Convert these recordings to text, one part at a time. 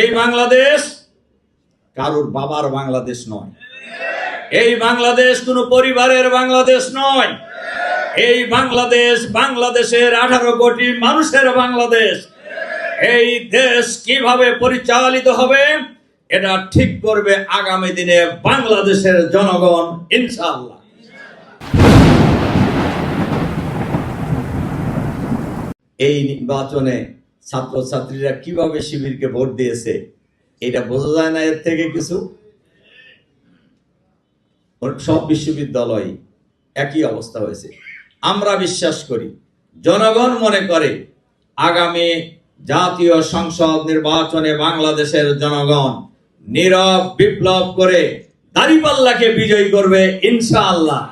এই বাংলাদেশ কারোর বাবার বাংলাদেশ নয়। এই বাংলাদেশ কোনো পরিবারের বাংলাদেশ নয়। এই বাংলাদেশ বাংলাদেশের আঠারো কোটি মানুষের বাংলাদেশ। এই দেশ কীভাবে পরিচালিত হবে, এটা ঠিক করবে আগামী দিনে বাংলাদেশের জনগণ, ইনশাআল্লাহ। এই নির্বাচনে ছাত্রছাত্রীরা কীভাবে শিবিরকে ভোট দিয়েছে, এটা বোঝা যায় না এর থেকে কিছু। সব বিশ্ববিদ্যালয় একই অবস্থা হয়েছে। আমরা বিশ্বাস করি, জনগণ মনে করে, আগামী জাতীয় সংসদ নির্বাচনে বাংলাদেশের জনগণ নীরব, বিপ্লব করে দাঁড়িপাল্লাকে বিজয়ী করবে, ইনশাআল্লাহ।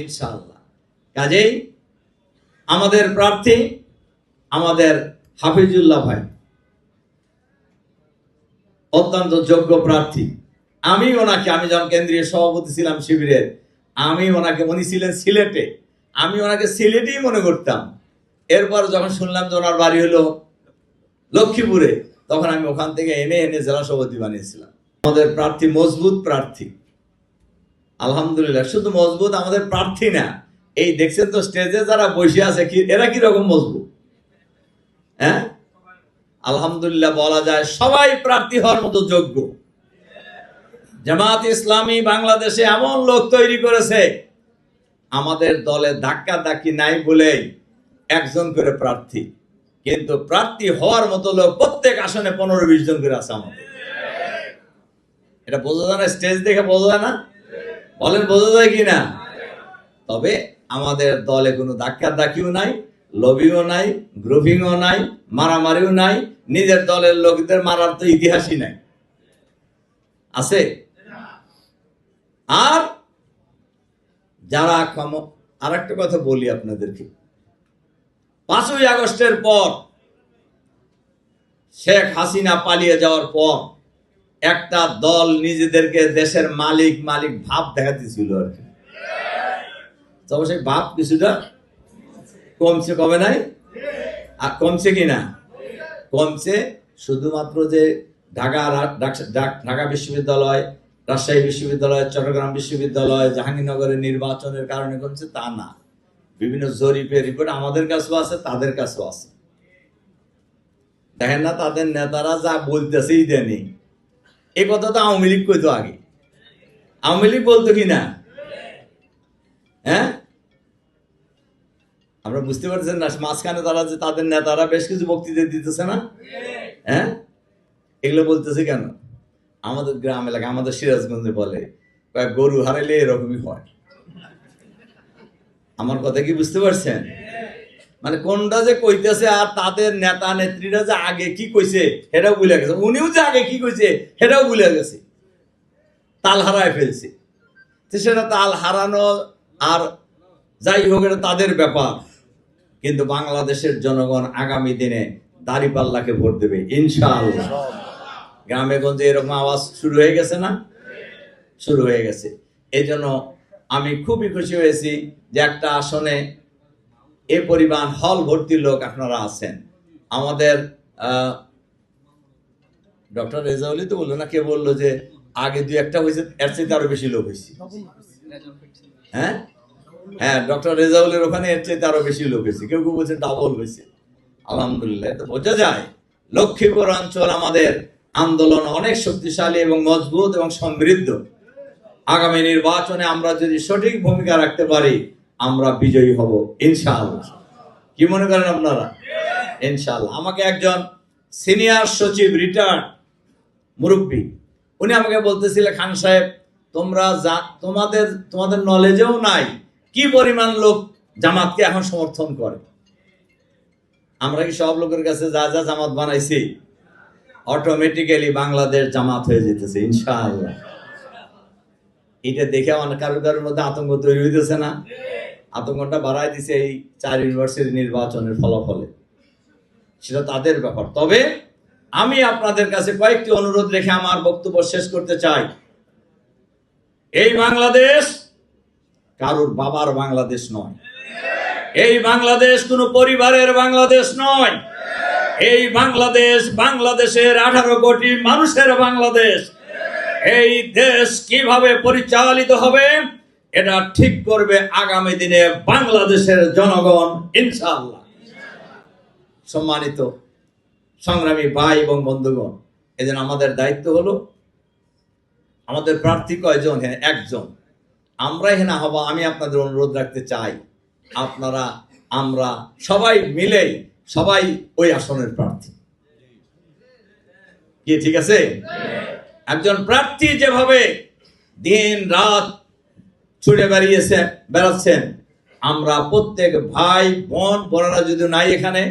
ইনশাআল্লাহ। কাজেই আমাদের প্রার্থী আমাদের হাফিজুল্লাহ ভাই। অত্যন্ত যোগ্য প্রার্থী। আমি ওনাকে, আমি যখন কেন্দ্রীয় সভাপতি ছিলাম শিবিরের, আমি ওনাকে, উনি ছিলেন সিলেটে। আমি ওনাকে সিলেটেই মনে করতাম। এরপর যখন শুনলাম যে ওনার বাড়ি হলো লক্ষ্মীপুরে, তখন আমি ওখান থেকে এনে এনে জেলা সভাপতি বানিয়েছিলাম। আমাদের প্রার্থী মজবুত প্রার্থী। আলহামদুলিল্লাহ, শুধু মজবুত আমাদের প্রার্থী না, এই দেখছেন তো স্টেজে যারা বসে আছে এরা কীরকম মজবুত? হ্যাঁ? আলহামদুলিল্লাহ বলা যায় সবাই প্রার্থী হওয়ার মতো যোগ্য। জামাত ইসলামী বাংলাদেশে এমন লোক তৈরি করেছে, আমাদের দলে ধাক্কা ধাক্কি নাই বলেই একজন করে প্রার্থী। কিন্তু প্রার্থী হওয়ার মতো লোক প্রত্যেক আসনে পনেরো বিশ জন করে আছে আমাদের। এটা বোঝা যায় না? স্টেজ দেখে বোঝা যায় না? বলেন বোঝা যায় কি না তবে আমাদের দলে কোনো ধাক্কা ধাক্কিও নাই লবিও নাই গ্রুপিংও নাই, মারামারিও নাই, নিজের দলের লোকদের মারার তো ইতিহাসই নাই। আছে? আর যারা ক্ষম আর একটা কথা বলি আপনাদেরকে। পাঁচই আগস্টের পর শেখ হাসিনা পালিয়ে যাওয়ার পর একটা দল নিজেদেরকে দেশের মালিক মালিক ভাব দেখাতেছিল আর কি। তবে সেই ভাব কিছুটা কমছে কবে নাই? আর কমছে কি না? কমছে শুধুমাত্র যে ঢাকা ঢাক- বিশ্ববিদ্যালয় রাজশাহী বিশ্ববিদ্যালয় চট্টগ্রাম বিশ্ববিদ্যালয় জাহাঙ্গীরনগরের নির্বাচনের কারণে কমছে তা না। বিভিন্ন জরিপের রিপোর্ট আমাদের কাছেও আছে তাদের কাছেও আছে। দেখেন না তাদের নেতারা যা বলতেছে ইদানি এই কথা তো আওয়ামী লীগ কইতো আগে। আওয়ামী লীগ বলতো কি না? হ্যাঁ? আমরা বুঝতে পারছেন না, মাঝখানে তারা যে তাদের নেতারা বেশ কিছু বক্তৃতা দিতেছে না? হ্যাঁ? এগুলো বলতেছে কেন? আমাদের গ্রাম এলাকা, আমাদের সিরাজগঞ্জে বলে গরু হারাইলে এরকমই হয়। আমার কথা কি বুঝতে পারছেন? মানে কোনটা যে কইতেছে আর তাদের নেতা নেত্রীরা যে আগে কি কইছে, সেটাও ভুলে গেছে। উনিও যে আগে কি কইছে, সেটাও ভুলে গেছে। তাল হারায় ফেলছে। সেটা তাল হারানো আর যাই হোক, এটা তাদের ব্যাপার। কিন্তু বাংলাদেশের জনগণ আগামী দিনে দাড়িপাল্লাকে ভোট দেবে ইনশাআল্লাহ। গ্রামে গঞ্জে এরকম আওয়াজ শুরু হয়ে গেছে না? শুরু হয়ে গেছে। এই জন্য আমি খুবই খুশি হয়েছি যে একটা আসনে এ পরিমাণ হল ভর্তি লোক আপনারা আছেন। আমাদের ডক্টর রেজাউলি তো বলল না কে বলল যে আগে দু একটা হয়েছে এর চাইতে আরও বেশি লোক হয়েছে। হ্যাঁ? হ্যাঁ ডক্টর রেজাউলের ওখানে এর চাইতে আরও বেশি লোক হয়েছে। কেউ কেউ বলছে ডাবল হয়েছে। আলহামদুলিল্লাহ তো বোঝা যায়। লক্ষ্মীপুর অঞ্চল আমাদের আন্দোলন অনেক শক্তিশালী এবং মজবুত এবং সমৃদ্ধ। আগামী নির্বাচনে আমরা যদি সঠিক ভূমিকা রাখতে পারি, আমরা বিজয়ী হব, ইনশাআল্লাহ। কি মনে করেন আপনারা? ইনশাআল্লাহ। আমাকে একজন সিনিয়র সচিব রিটার্ন মুরব্বী, উনি আমাকে বলতেছিলেন খান সাহেব, তোমরা যা, তোমাদের তোমাদের নলেজেও নাই কি পরিমাণ লোক জামাতকে এখন সমর্থন করে? আমরা কি সব লোকের কাছে যা যা জামাত বানাইছি অটোমেটিক্যালি বাংলাদেশ জামাত হয়ে যেতেছে, ইনশাআল্লাহ। এটা দেখে অনেক কারও কারোর মধ্যে আতঙ্ক তৈরি হইতেছে না। আতঙ্কটা বাড়াই দিছে এই চার ইউনিভার্সিটি নির্বাচনের ফলাফলে। সেটা তাদের ব্যাপার। তবে আমি আপনাদের কাছে কয়েকটি অনুরোধ রেখে আমার বক্তব্য শেষ করতে চাই। এই বাংলাদেশ কারোর বাবার বাংলাদেশ নয়। এই বাংলাদেশ কোনো পরিবারের বাংলাদেশ নয়। এই বাংলাদেশ বাংলাদেশের আঠারো কোটি মানুষের বাংলাদেশ। এই দেশ কীভাবে পরিচালিত হবে, এটা ঠিক করবে আগামী দিনে বাংলাদেশের জনগণ, ইনশাআল্লাহ। সম্মানিত সংগ্রামী ভাই এবং বন্ধুগণ এজন্য আমাদের দায়িত্ব হলো, আমাদের প্রার্থী কয়জন? হ্যাঁ একজন। আমরা এখানে হবা, আমি আপনাদের অনুরোধ রাখতে চাই। আপনারা, আমরা সবাই মিলেই সবাই ওই আসনের প্রার্থী। কি, ঠিক আছে? একজন প্রার্থী যেভাবে দিন রাত ছুটে বেরিয়েছে বেড়াচ্ছেন, আমরা প্রত্যেক ভাই, বোন, বোনেরা যদি নাই এখানে,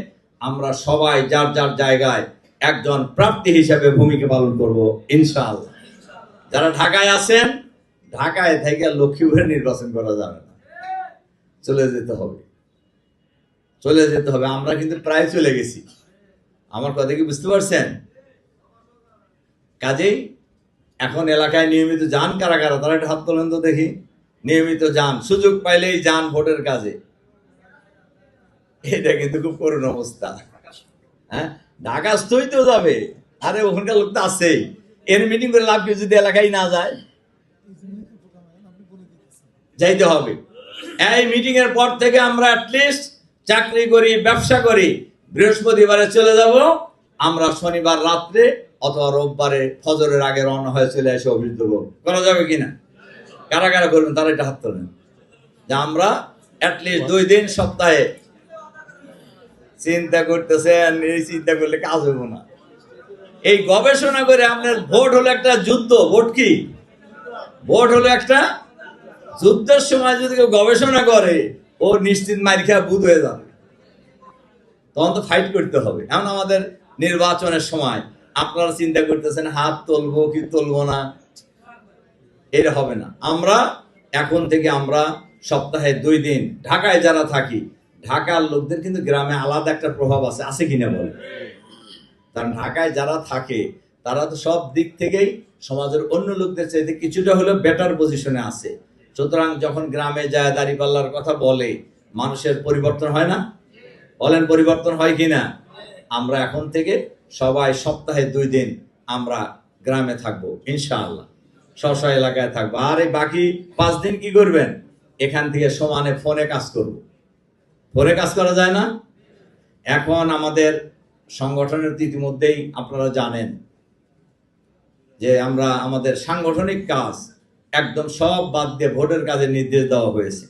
আমরা সবাই যার যার জায়গায় একজন প্রার্থী হিসেবে ভূমিকা পালন করব ইনশাল যারা ঢাকায় আছেন ঢাকায় থেকে লক্ষ্মীপুরে নির্বাচন করা যাবে না। চলে যেতে হবে। চলে যেতে হবে। আমরা কিন্তু প্রায় চলে গেছি। আমার কথা কি বুঝতে পারছেন? কাজেই এখন এলাকায় নিয়মিত যান কারা কারা? তারা একটা হাত তোলেন তো দেখি। নিয়মিত যান। সুযোগ পাইলেই যান ভোটের কাজে। এটা কিন্তু খুব করুণ অবস্থা। হ্যাঁ? ঢাকাস্থই তো যাবে। আরে ওখানকার লোক তো আছেই। এর মিটিং করে লাভ কি যদি এলাকায় না যায়? যাইতে হবে। এই মিটিং এর পর থেকে আমরা চাকরি করি, ব্যবসা করি, বৃহস্পতিবারে চলে যাব। আমরা শনিবার রাত্রে অথবা রোববারে ফজরের আগে রওনা হয়ে চলে এসে অফিস দেবো করা যাবে কিনা কারা কারা করবেন তারা এটা হাত তোলেন। যে আমরা দুই দিন সপ্তাহে চিন্তা করতেছেন এই চিন্তা করলে কাজ হইব না। এই গবেষণা করে আপনার ভোট হলো একটা যুদ্ধ, ভোট কি? ভোট হলো একটা যুদ্ধের সময় যদি কেউ গবেষণা করে, ও নিশ্চিত মার খেয়া বুধ হয়ে যাবে। তখন তো ফাইট করতে হবে। এমন আমাদের নির্বাচনের সময় আপনারা চিন্তা করতেছেন, হাত তুলবো কি তুলবো না। এটা হবে না। আমরা এখন থেকে আমরা সপ্তাহে দুই দিন ঢাকায় যারা থাকি, ঢাকার লোকদের কিন্তু গ্রামে আলাদা একটা প্রভাব আছে। আছে কিনা বলে কারণ ঢাকায় যারা থাকে, তারা তো সব দিক থেকেই সমাজের অন্য লোকদের চাইতে কিছুটা হলেও বেটার পজিশনে আছে। সুতরাং যখন গ্রামে যায় দাঁড়িপাল্লার কথা বলে, মানুষের পরিবর্তন হয় না? বলেন পরিবর্তন হয় কি না? আমরা এখন থেকে সবাই সপ্তাহে দুই দিন আমরা গ্রামে থাকব, ইনশাআল্লাহ। স্ব এলাকায় থাকব। আর এই বাকি পাঁচ দিন কি করবেন? এখান থেকে সমানে ফোনে কাজ করব। ফোনে কাজ করা যায় না? এখন আমাদের সংগঠনের ইতিমধ্যেই আপনারা জানেন যে আমরা আমাদের সাংগঠনিক কাজ একদম সব বাদ দিয়ে ভোটের কাজে নির্দেশ দেওয়া হয়েছে।